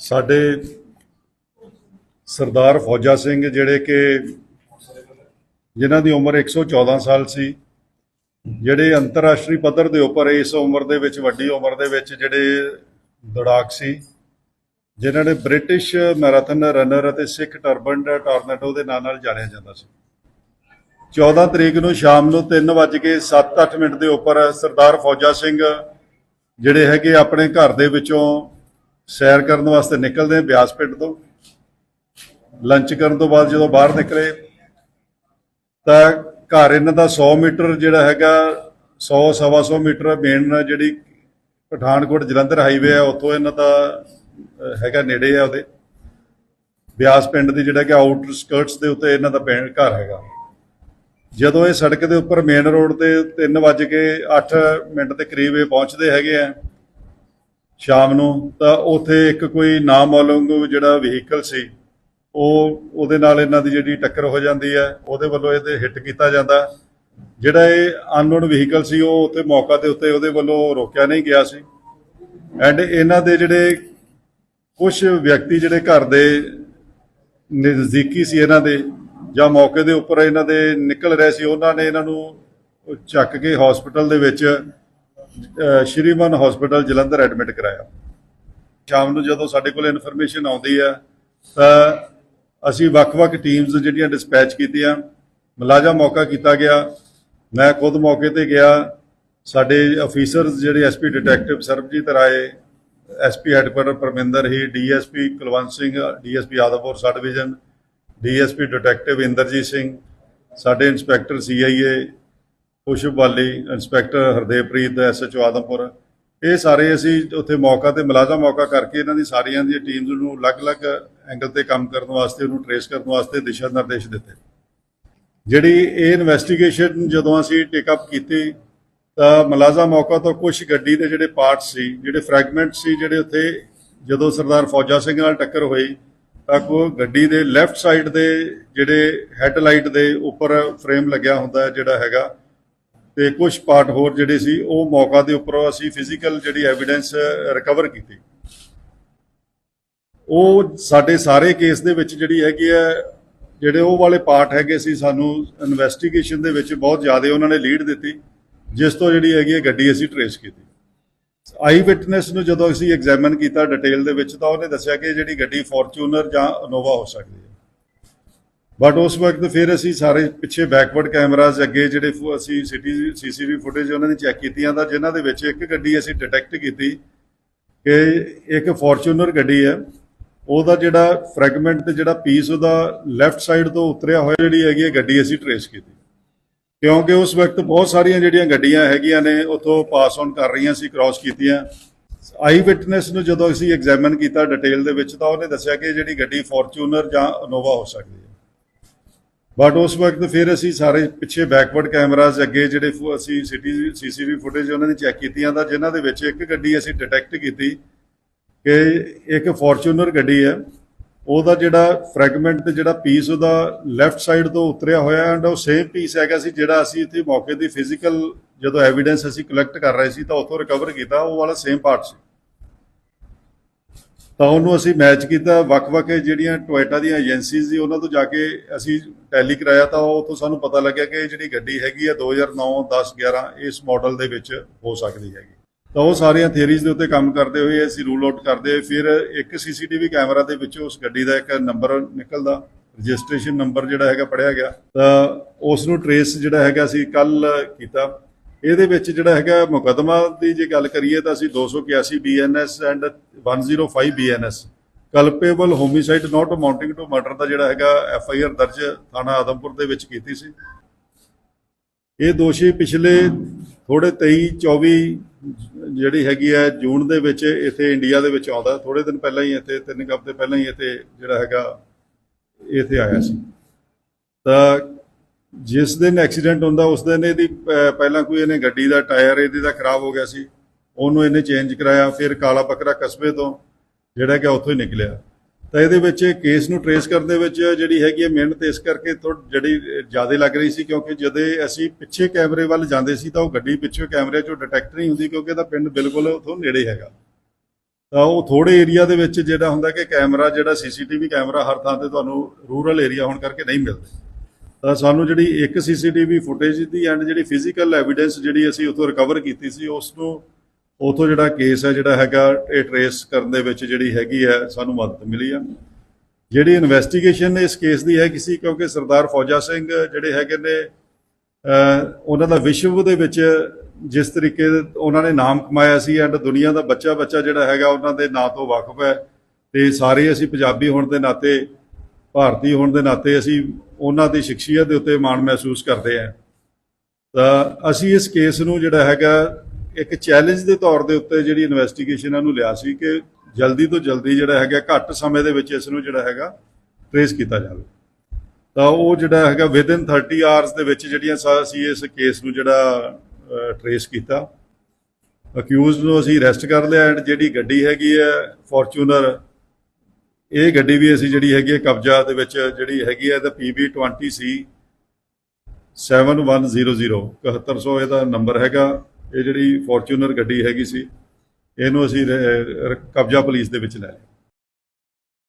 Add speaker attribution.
Speaker 1: ਸਾਡੇ ਸਰਦਾਰ ਫੌਜਾ ਸਿੰਘ ਜਿਹੜੇ ਕਿ ਜਿਨ੍ਹਾਂ ਦੀ ਉਮਰ 114 ਸਾਲ ਸੀ, ਜਿਹੜੇ ਅੰਤਰਰਾਸ਼ਟਰੀ ਪੱਧਰ ਦੇ ਉੱਪਰ ਇਸ ਉਮਰ ਦੇ ਵਿੱਚ, ਵੱਡੀ ਉਮਰ ਦੇ ਵਿੱਚ ਜਿਹੜੇ ਦੜਾਕ ਸੀ, ਜਿਨ੍ਹਾਂ ਨੇ ਬ੍ਰਿਟਿਸ਼ ਮੈਰਾਥਨ ਰਨਰ ਅਤੇ ਸਿੱਖ ਟਰਬਨ ਟੋਰਨੇਟੋ ਦੇ ਨਾਂ ਨਾਲ ਜਾਣਿਆ ਜਾਂਦਾ ਸੀ। 14 ਤਰੀਕ ਨੂੰ ਸ਼ਾਮ ਨੂੰ 3:07-8 ਮਿੰਟ ਦੇ ਉੱਪਰ ਸਰਦਾਰ ਫੌਜਾ ਸਿੰਘ ਜਿਹੜੇ ਹੈਗੇ ਆਪਣੇ ਘਰ ਦੇ ਵਿੱਚੋਂ ਸੈਰ ਕਰਨ ਵਾਸਤੇ ਨਿਕਲਦੇ ਬਿਆਸ ਪਿੰਡ ਤੋਂ। ਲੰਚ ਕਰਨ ਤੋਂ ਬਾਅਦ ਜਦੋਂ ਬਾਹਰ ਨਿਕਲੇ, ਤਾਂ ਘਰ ਇਹਨਾਂ ਦਾ 100 ਮੀਟਰ ਜਿਹੜਾ ਹੈਗਾ 100 ਸਵਾ 100 ਮੀਟਰ ਮੇਨ ਜਿਹੜੀ ਪਠਾਨਕੋਟ ਜਲੰਧਰ ਹਾਈਵੇ ਆ, ਉੱਥੋਂ ਇਹਨਾਂ ਦਾ ਹੈਗਾ ਨੇੜੇ ਆ ਉਹਦੇ। ਬਿਆਸ ਪਿੰਡ ਦੀ ਜਿਹੜਾ ਕਿ ਆਊਟਰ ਸਕਰਟਸ ਦੇ ਉੱਤੇ ਇਹਨਾਂ ਦਾ ਪਿੰਡ ਘਰ ਹੈਗਾ। ਜਦੋਂ ਇਹ ਸੜਕ ਦੇ ਉੱਪਰ ਮੇਨ ਰੋਡ ਤੇ 3:08 ਮਿੰਟ ਦੇ ਕਰੀਬ ਇਹ ਪਹੁੰਚਦੇ ਹੈਗੇ ਆ ਸ਼ਾਮ ਨੂੰ, ਤਾਂ ਉੱਥੇ ਇੱਕ ਕੋਈ ਨਾਮਾਲੂਮ ਜਿਹੜਾ ਵਹੀਕਲ ਸੀ, ਉਹ ਉਹਦੇ ਨਾਲ ਇਹਨਾਂ ਦੀ ਜਿਹੜੀ ਟੱਕਰ ਹੋ ਜਾਂਦੀ ਹੈ, ਉਹਦੇ ਵੱਲੋਂ ਇਹਦੇ ਹਿੱਟ ਕੀਤਾ ਜਾਂਦਾ। ਜਿਹੜਾ ਇਹ ਅਨਨੋਨ ਵਹੀਕਲ ਸੀ, ਉਹ ਉੱਥੇ ਮੌਕਾ ਦੇ ਉੱਤੇ ਉਹਦੇ ਵੱਲੋਂ ਰੋਕਿਆ ਨਹੀਂ ਗਿਆ ਸੀ। ਐਂਡ ਇਹਨਾਂ ਦੇ ਜਿਹੜੇ ਕੁਝ ਵਿਅਕਤੀ ਜਿਹੜੇ ਘਰ ਦੇ ਨਜ਼ਦੀਕੀ ਸੀ ਇਹਨਾਂ ਦੇ, ਜਾਂ ਮੌਕੇ ਦੇ ਉੱਪਰ ਇਹਨਾਂ ਦੇ ਨਿਕਲ ਰਹੇ ਸੀ, ਉਹਨਾਂ ਨੇ ਇਹਨਾਂ ਨੂੰ ਚੱਕ ਕੇ ਹਸਪੀਟਲ ਦੇ ਵਿੱਚ ਸ਼੍ਰੀਮਨ ਹਸਪੀਟਲ ਜਲੰਧਰ ਐਡਮਿਟ ਕਰਾਇਆ। ਸ਼ਾਮ ਨੂੰ ਜਦੋਂ ਸਾਡੇ ਕੋਲ ਇਨਫੋਰਮੇਸ਼ਨ ਆਉਂਦੀ ਹੈ, ਤਾਂ ਅਸੀਂ ਵੱਖ-ਵੱਖ ਟੀਮਸ ਜਿਹੜੀਆਂ ਡਿਸਪੈਚ ਕੀਤੀਆਂ, ਮੁਲਾਜ਼ਮ ਮੌਕਾ ਕੀਤਾ ਗਿਆ। ਮੈਂ ਖੁਦ ਮੌਕੇ ਤੇ ਗਿਆ। ਸਾਡੇ ਅਫੀਸਰਸ ਜਿਹੜੇ SP detective Sarabjit Rai SP headquarter Parminder ਹੀ DSP Kulwant Singh DSP Adampur sub division DSP detective Inderjit Singh, ਸਾਡੇ ਇੰਸਪੈਕਟਰ ਸੀਆਈਏ ਖੁਸ਼ਬ ਵਾਲੀ ਇੰਸਪੈਕਟਰ ਹਰਦੇਵਪ੍ਰੀਤ ਐਸਐਚਓ ਆਦਮਪੁਰ। ਇਹ ਸਾਰੇ ਅਸੀਂ ਉੱਥੇ ਮੌਕਾ ਤੇ ਮੁਲਾਜ਼ਮ ਮੌਕਾ ਕਰਕੇ ਇਹਨਾਂ ਦੀ ਸਾਰੀਆਂ ਦੀਆਂ ਟੀਮਸ ਨੂੰ ਅਲੱਗ-ਅਲੱਗ ਐਂਗਲ ਤੇ ਕੰਮ ਕਰਨ ਵਾਸਤੇ, ਉਹਨੂੰ ਟਰੇਸ ਕਰਨ ਵਾਸਤੇ ਦਿਸ਼ਾ ਨਿਰਦੇਸ਼ ਦਿੱਤੇ। ਜਿਹੜੀ ਇਹ ਇਨਵੈਸਟੀਗੇਸ਼ਨ ਜਦੋਂ ਅਸੀਂ ਟੇਕ ਅਪ ਕੀਤੀ, ਤਾਂ ਮੁਲਾਜ਼ਮ ਮੌਕਾ ਤੋਂ ਕੁਝ ਗੱਡੀ ਦੇ ਜਿਹੜੇ ਪਾਰਟਸ ਸੀ, ਜਿਹੜੇ ਫ੍ਰੈਗਮੈਂਟ ਸੀ, ਜਿਹੜੇ ਉੱਥੇ ਜਦੋਂ ਸਰਦਾਰ ਫੌਜਾ ਸਿੰਘ ਨਾਲ ਟੱਕਰ ਹੋਈ, ਤਾਂ ਕੋ ਗੱਡੀ ਦੇ ਲੈਫਟ ਸਾਈਡ ਦੇ ਜਿਹੜੇ ਹੈਡਲਾਈਟ ਦੇ ਉੱਪਰ ਫਰੇਮ ਲੱਗਿਆ ਹੁੰਦਾ ਜਿਹੜਾ ਹੈਗਾ ਤੇ ਕੁਝ ਪਾਰਟ ਹੋਰ ਜਿਹੜੇ ਸੀ, ਉਹ ਮੌਕਾ ਦੇ ਉੱਪਰ ਅਸੀਂ ਫਿਜ਼ੀਕਲ ਜਿਹੜੀ ਐਵੀਡੈਂਸ ਰਿਕਵਰ ਕੀਤੀ। ਉਹ ਸਾਡੇ ਸਾਰੇ ਕੇਸ ਦੇ ਵਿੱਚ ਜਿਹੜੀ ਹੈਗੀ ਹੈ, ਜਿਹੜੇ ਉਹ ਵਾਲੇ ਪਾਰਟ ਹੈਗੇ ਸੀ, ਸਾਨੂੰ ਇਨਵੈਸਟੀਗੇਸ਼ਨ ਦੇ ਵਿੱਚ ਬਹੁਤ ਜ਼ਿਆਦਾ ਉਹਨਾਂ ਨੇ ਲੀਡ ਦਿੱਤੀ, ਜਿਸ ਤੋਂ ਜਿਹੜੀ ਹੈਗੀ ਹੈ ਗੱਡੀ ਅਸੀਂ ਟਰੇਸ ਕੀਤੀ। ਆਈ ਵਿਟਨੈਸ ਨੂੰ ਜਦੋਂ ਅਸੀਂ ਐਗਜ਼ਾਮਿਨ ਕੀਤਾ ਡਿਟੇਲ ਦੇ ਵਿੱਚ, ਤਾਂ ਉਹਨੇ ਦੱਸਿਆ ਕਿ ਜਿਹੜੀ ਗੱਡੀ ਫੋਰਚੂਨਰ ਜਾਂ ਇਨੋਵਾ ਹੋ ਸਕਦੀ ਹੈ। ਬਟ ਉਸ ਵਕਤ ਫਿਰ ਅਸੀਂ ਸਾਰੇ ਪਿੱਛੇ ਬੈਕਵਰਡ ਕੈਮਰਾਜ਼ ਅੱਗੇ ਜਿਹੜੇ ਫੁ- ਅਸੀਂ ਸਿਟੀ ਸੀਸੀਟੀਵੀ ਫੁਟੇਜ ਉਹਨਾਂ ਦੀ ਚੈੱਕ ਕੀਤੀਆਂ ਤਾਂ ਜਿਨ੍ਹਾਂ ਦੇ ਵਿੱਚ ਇੱਕ ਗੱਡੀ ਅਸੀਂ ਡਿਟੈਕਟ ਕੀਤੀ ਕਿ ਇੱਕ ਫੋਰਚੂਨਰ ਗੱਡੀ ਹੈ। ਉਹਦਾ ਜਿਹੜਾ ਫ੍ਰੈਗਮੈਂਟ ਤੇ ਜਿਹੜਾ ਪੀਸ ਉਹਦਾ ਲੈਫਟ ਸਾਈਡ ਤੋਂ ਉਤਰਿਆ ਹੋਇਆ ਜਿਹੜੀ ਹੈਗੀ ਹੈ ਗੱਡੀ ਅਸੀਂ ਟਰੇਸ ਕੀਤੀ। ਕਿਉਂਕਿ ਉਸ ਵਕਤ ਬਹੁਤ ਸਾਰੀਆਂ ਜਿਹੜੀਆਂ ਗੱਡੀਆਂ ਹੈਗੀਆਂ ਨੇ, ਉੱਥੋਂ ਪਾਸ ਔਨ ਕਰ ਰਹੀਆਂ ਸੀ ਕ੍ਰਾਸ ਕੀਤੀਆਂ। ਆਈ ਵਿਟਨੈਸ ਨੂੰ ਜਦੋਂ ਅਸੀਂ ਐਗਜ਼ਾਮਿਨ ਕੀਤਾ ਡਿਟੇਲ ਦੇ ਵਿੱਚ ਤਾਂ ਉਹਨੇ ਦੱਸਿਆ ਕਿ ਜਿਹੜੀ ਗੱਡੀ ਫੋਰਚੂਨਰ ਜਾਂ ਇਨੋਵਾ ਹੋ ਸਕਦੀ ਹੈ। ਬਟ ਉਸ ਵਕਤ ਫਿਰ ਅਸੀਂ ਸਾਰੇ ਪਿੱਛੇ ਬੈਕਵਰਡ ਕੈਮਰਾਜ਼ ਅੱਗੇ ਜਿਹੜੇ ਫੁ- ਅਸੀਂ ਸਿਟੀ ਸੀਸੀਟੀਵੀ ਫੁਟੇਜ ਉਹਨਾਂ ਨੇ ਚੈੱਕ ਕੀਤੀਆਂ ਤਾਂ ਜਿਨ੍ਹਾਂ ਦੇ ਵਿੱਚ ਇੱਕ ਗੱਡੀ ਅਸੀਂ ਡਿਟੈਕਟ ਕੀਤੀ ਕਿ ਇੱਕ ਫੋਰਚੂਨਰ ਗੱਡੀ ਹੈ। ਉਹਦਾ ਜਿਹੜਾ ਫ੍ਰੈਗਮੈਂਟ ਤੇ ਜਿਹੜਾ ਪੀਸ ਉਹਦਾ ਲੈਫਟ ਸਾਈਡ ਤੋਂ ਉਤਰਿਆ ਹੋਇਆ ਐਂਡ ਉਹ ਸੇਮ ਪੀਸ ਹੈਗਾ ਸੀ ਜਿਹੜਾ ਅਸੀਂ ਇੱਥੇ ਮੌਕੇ ਦੀ ਫਿਜ਼ੀਕਲ ਜਦੋਂ ਐਵੀਡੈਂਸ ਅਸੀਂ ਕਲੈਕਟ ਕਰ ਰਹੇ ਸੀ ਤਾਂ ਉੱਥੋਂ ਰਿਕਵਰ ਕੀਤਾ, ਉਹ ਵਾਲਾ ਸੇਮ ਪਾਰਟ ਸੀ। ਤਾਂ ਉਹਨੂੰ ਅਸੀਂ ਮੈਚ ਕੀਤਾ। ਵੱਖ-ਵੱਖ ਜਿਹੜੀਆਂ ਟੋਇਟਾ ਦੀਆਂ ਏਜੰਸੀਜ਼ ਸੀ, ਉਹਨਾਂ ਤੋਂ ਜਾ ਕੇ ਅਸੀਂ ਟੈਲੀ ਕਰਾਇਆ ਤਾਂ ਉਹ ਤੋਂ ਸਾਨੂੰ ਪਤਾ ਲੱਗਿਆ ਕਿ ਇਹ ਜਿਹੜੀ ਗੱਡੀ ਹੈਗੀ ਆ 2009 10 11 ਇਸ ਮਾਡਲ ਦੇ ਵਿੱਚ ਹੋ ਸਕਦੀ ਹੈਗੀ। ਤਾਂ ਉਹ ਸਾਰੀਆਂ ਥਿਅਰੀਜ਼ ਦੇ ਉੱਤੇ ਕੰਮ ਕਰਦੇ ਹੋਏ ਅਸੀਂ ਰੂਲ ਆਊਟ ਕਰਦੇ ਹੋਏ, ਫਿਰ ਇੱਕ ਸੀਸੀਟੀਵੀ ਕੈਮਰਾ ਦੇ ਵਿੱਚ ਉਸ ਗੱਡੀ ਦਾ ਇੱਕ ਨੰਬਰ ਨਿਕਲਦਾ ਰਜਿਸਟ੍ਰੇਸ਼ਨ ਨੰਬਰ ਜਿਹੜਾ ਹੈਗਾ ਪੜਿਆ ਗਿਆ। ਤਾਂ ਉਸ ਨੂੰ ਟਰੇਸ ਜਿਹੜਾ ਹੈਗਾ ਅਸੀਂ ਕੱਲ ਕੀਤਾ। ਇਹਦੇ ਵਿੱਚ ਜਿਹੜਾ ਹੈਗਾ ਮੁਕਦਮਾ ਦੀ ਜੇ ਗੱਲ ਕਰੀਏ ਤਾਂ ਅਸੀਂ 281 BNS and 105 BNS culpable homicide not amounting to murder ਦਾ ਜਿਹੜਾ ਹੈਗਾ ਐੱਫ ਆਈ ਆਰ ਦਰਜ ਥਾਣਾ ਆਦਮਪੁਰ ਦੇ ਵਿੱਚ ਕੀਤੀ ਸੀ। ਇਹ ਦੋਸ਼ੀ ਪਿਛਲੇ ਥੋੜੇ 23 24 ਜਿਹੜੀ ਹੈਗੀ ਹੈ ਜੂਨ ਦੇ ਵਿੱਚ ਇੱਥੇ ਇੰਡੀਆ ਦੇ ਵਿੱਚ ਆਉਂਦਾ। ਥੋੜੇ ਦਿਨ ਪਹਿਲਾਂ ਹੀ ਇੱਥੇ, ਤਿੰਨ ਕੁ ਹਫ਼ਤੇ ਪਹਿਲਾਂ ਹੀ ਇੱਥੇ ਜਿਹੜਾ ਹੈਗਾ ਇੱਥੇ ਆਇਆ ਸੀ। ਤਾਂ ਜਿਸ ਦਿਨ ਐਕਸੀਡੈਂਟ ਹੁੰਦਾ, ਉਸ ਦਿਨ ਇਹਦੀ ਪਹਿਲਾਂ ਕੋਈ ਇਹਨੇ ਗੱਡੀ ਦਾ ਟਾਇਰ ਇਹਦੀ ਦਾ ਖਰਾਬ ਹੋ ਗਿਆ ਸੀ, ਉਹਨੂੰ ਇਹਨੇ ਚੇਂਜ ਕਰਾਇਆ, ਫਿਰ ਕਾਲਾ ਬੱਕਰਾ ਕਸਬੇ ਤੋਂ, ਜਿਹੜਾ ਕਿ ਉੱਥੋਂ ਹੀ ਨਿਕਲਿਆ। ਤਾਂ ਇਹਦੇ ਵਿੱਚ ਕੇਸ ਨੂੰ ਟਰੇਸ ਕਰਨ ਦੇ ਵਿੱਚ ਜਿਹੜੀ ਹੈਗੀ ਹੈ ਮਿਹਨਤ, ਇਸ ਕਰਕੇ ਥੋੜ੍ਹ ਜਿਹੜੀ ਜ਼ਿਆਦਾ ਲੱਗ ਰਹੀ ਸੀ, ਕਿਉਂਕਿ ਜਦੋਂ ਅਸੀਂ ਪਿੱਛੇ ਕੈਮਰੇ ਵੱਲ ਜਾਂਦੇ ਸੀ, ਤਾਂ ਉਹ ਗੱਡੀ ਪਿੱਛੇ ਕੈਮਰੇ 'ਚੋਂ ਡਿਟੈਕਟ ਨਹੀਂ ਹੁੰਦੀ, ਕਿਉਂਕਿ ਇਹਦਾ ਪਿੰਡ ਬਿਲਕੁਲ ਉੱਥੋਂ ਨੇੜੇ ਹੈਗਾ। ਤਾਂ ਉਹ ਥੋੜੇ ਏਰੀਆ ਦੇ ਵਿੱਚ ਜਿਹੜਾ ਹੁੰਦਾ ਕਿ ਕੈਮਰਾ, ਜਿਹੜਾ ਸੀਸੀਟੀਵੀ ਕੈਮਰਾ ਹਰ ਥਾਂ ਤੇ ਤੁਹਾਨੂੰ ਰੂਰਲ ਏਰੀਆ ਹੋਣ ਕਰਕੇ ਨਹੀਂ ਮਿਲਦੇ। ਤਾਂ ਸਾਨੂੰ ਜਿਹੜੀ ਇੱਕ ਸੀਸੀਟੀਵੀ ਫੁਟੇਜ ਦੀ ਐਂਡ ਜਿਹੜੀ ਫਿਜ਼ੀਕਲ ਐਵੀਡੈਂਸ ਜਿਹੜੀ ਅਸੀਂ ਉਥੋਂ ਰਿਕਵਰ ਕੀਤੀ ਸੀ ਉਸ ਨੂੰ ਉਥੋਂ ਜਿਹੜਾ ਕੇਸ ਹੈ, ਜਿਹੜਾ ਹੈਗਾ, ਇਹ ਟਰੇਸ ਕਰਨ ਦੇ ਵਿੱਚ ਜਿਹੜੀ ਹੈਗੀ ਹੈ, ਸਾਨੂੰ ਮਦਦ ਮਿਲੀ ਆ। ਜਿਹੜੀ ਇਨਵੈਸਟੀਗੇਸ਼ਨ ਇਸ ਕੇਸ ਦੀ ਹੈ ਕਿਸੇ ਕਿਉਂਕਿ ਸਰਦਾਰ ਫੌਜਾ ਸਿੰਘ ਜਿਹੜੇ ਹੈਗੇ ਨੇ ਉਹਨਾਂ ਦਾ ਵਿਸ਼ਵ ਦੇ ਵਿੱਚ ਜਿਸ ਤਰੀਕੇ ਉਹਨਾਂ ਨੇ ਨਾਮ ਕਮਾਇਆ ਸੀ ਐਂਡ ਦੁਨੀਆ ਦਾ ਬੱਚਾ ਬੱਚਾ ਜਿਹੜਾ ਹੈਗਾ, ਉਹਨਾਂ ਦੇ ਨਾਂ ਤੋਂ ਵਾਕਿਫ ਹੈ। ਤੇ ਸਾਰੇ ਅਸੀਂ ਪੰਜਾਬੀ ਹੋਣ ਦੇ ਨਾਤੇ ਭਾਰਤੀ ਹੋਣ ਦੇ ਨਾਤੇ ਅਸੀਂ ਉਹਨਾਂ ਦੀ ਸ਼ਖਸੀਅਤ ਦੇ ਉੱਤੇ ਮਾਣ ਮਹਿਸੂਸ ਕਰਦੇ ਹਾਂ। ਤਾਂ ਅਸੀਂ ਇਸ ਕੇਸ ਨੂੰ ਜਿਹੜਾ ਹੈਗਾ, ਇੱਕ ਚੈਲੰਜ ਦੇ ਤੌਰ ਦੇ ਉੱਤੇ ਜਿਹੜੀ ਇਨਵੈਸਟੀਗੇਸ਼ਨ ਇਹਨੂੰ ਲਿਆ ਸੀ ਕਿ ਜਲਦੀ ਤੋਂ ਜਲਦੀ ਜਿਹੜਾ ਹੈਗਾ, ਘੱਟ ਸਮੇਂ ਦੇ ਵਿੱਚ ਇਸ ਨੂੰ ਜਿਹੜਾ ਹੈਗਾ ਟ੍ਰੇਸ ਕੀਤਾ ਜਾਵੇ। ਤਾਂ ਉਹ ਜਿਹੜਾ ਹੈਗਾ ਵਿਦਿਨ 30 ਆਵਰਸ ਦੇ ਵਿੱਚ ਜਿਹੜੀਆਂ ਸਾ- ਅਸੀਂ ਇਸ ਕੇਸ ਨੂੰ ਜਿਹੜਾ ਟ੍ਰੇਸ ਕੀਤਾ। ਅਕਿਊਜ਼ਡ ਨੂੰ ਅਸੀਂ ਅਰੈਸਟ ਕਰ ਲਿਆ ਐਂਡ ਜਿਹੜੀ ਗੱਡੀ ਹੈਗੀ ਹੈ ਫੋਰਚੂਨਰ ਇਹ ਗੱਡੀ ਵੀ ਅਸੀਂ ਜਿਹੜੀ ਹੈਗੀ ਹੈ ਕਬਜ਼ਾ ਦੇ ਵਿੱਚ ਜਿਹੜੀ ਹੈਗੀ ਹੈ, ਇਹਦਾ PB20 ਸੀ 7100 7100 ਇਹਦਾ ਨੰਬਰ ਹੈਗਾ। ਇਹ ਜਿਹੜੀ ਫੋਰਚੂਨਰ ਗੱਡੀ ਹੈਗੀ ਸੀ, ਇਹਨੂੰ ਅਸੀਂ ਕਬਜ਼ਾ ਪੁਲਿਸ ਦੇ ਵਿੱਚ ਲੈ ਲਿਆ।